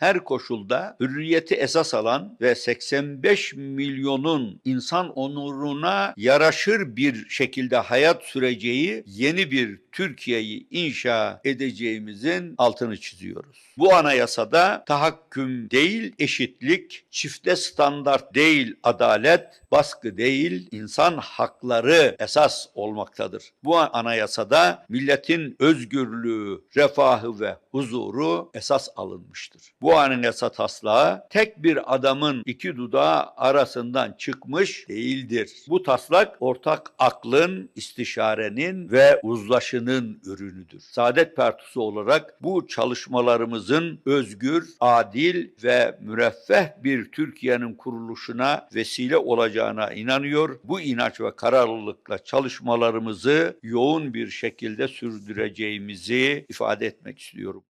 her koşulda hürriyeti esas alan ve 85 milyonun insan onuruna yaraşır bir şekilde hayat süreceği yeni bir Türkiye'yi inşa edeceğimizin altını çiziyoruz. Bu anayasada tahakküm değil eşitlik, çifte standart değil adalet, baskı değil insan hakları esas olmaktadır. Bu anayasada milletin özgürlüğü, refahı ve huzuru esas alınmıştır. Bu anayasa taslağı tek bir adamın iki dudağı arasından çıkmış değildir. Bu taslak ortak aklın, istişarenin ve uzlaşının ürünüdür. Saadet Partisi olarak bu çalışmalarımızın özgür, adil ve müreffeh bir Türkiye'nin kuruluşuna vesile olacağına inanıyor. Bu inanç ve kararlılıkla çalışmalarımızı yoğun bir şekilde sürdüreceğimizi ifade etmek istiyorum.